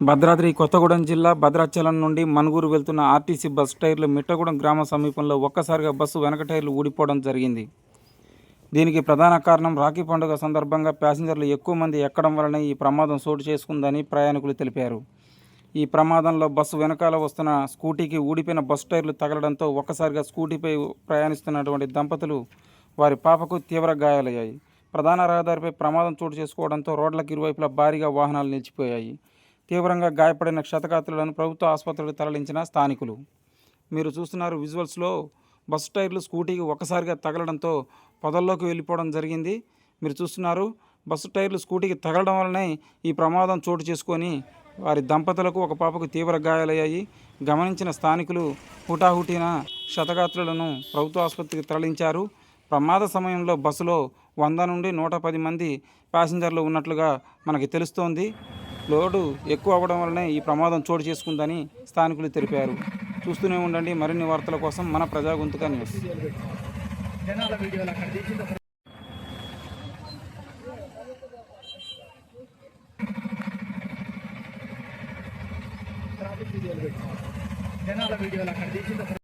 భద్రాద్రి కొత్తగూడెం జిల్లా భద్రాచలం నుండి మనుగూరు వెళ్తున్న ఆర్టీసీ బస్ టైర్లు మిట్టగూడెం గ్రామ సమీపంలో ఒక్కసారిగా బస్సు వెనక టైర్లు ఊడిపోవడం జరిగింది. దీనికి ప్రధాన కారణం రాఖీ పండుగ సందర్భంగా ప్యాసింజర్లు ఎక్కువ మంది ఎక్కడం వలన ఈ ప్రమాదం చోటు చేసుకుందని ప్రయాణికులు తెలిపారు. ఈ ప్రమాదంలో బస్సు వెనకాల వస్తున్న స్కూటీకి ఊడిపోయిన బస్సు టైర్లు తగలడంతో ఒక్కసారిగా స్కూటీపై ప్రయాణిస్తున్నటువంటి దంపతులు వారి పాపకు తీవ్ర గాయాలయ్యాయి. ప్రధాన రహదారిపై ప్రమాదం చోటు చేసుకోవడంతో రోడ్లకు ఇరువైపులా భారీగా వాహనాలు నిలిచిపోయాయి. తీవ్రంగా గాయపడిన క్షతగాత్రులను ప్రభుత్వ ఆసుపత్రికి తరలించిన స్థానికులు. మీరు చూస్తున్నారు విజువల్స్లో బస్సు టైర్లు స్కూటీకి ఒక్కసారిగా తగలడంతో పొదల్లోకి వెళ్ళిపోవడం జరిగింది. మీరు చూస్తున్నారు బస్సు టైర్లు స్కూటీకి తగలడం వల్లనే ఈ ప్రమాదం చోటు చేసుకొని వారి దంపతులకు ఒక పాపకు తీవ్ర గాయాలయ్యాయి. గమనించిన స్థానికులు హుటాహుటిన క్షతగాత్రులను ప్రభుత్వ ఆసుపత్రికి తరలించారు. ప్రమాద సమయంలో బస్సులో వంద నుండి నూట పది మంది ప్యాసింజర్లు ఉన్నట్లుగా మనకి తెలుస్తోంది. లోడు ఎక్కువ అవ్వడం వల్లనే ఈ ప్రమాదం చోటు చేసుకుందని స్థానికులు తెలిపారు. చూస్తూనే ఉండండి మరిన్ని వార్తల కోసం మన ప్రజా గొంతుక న్యూస్. జనాల వీడియోలు అక్కడ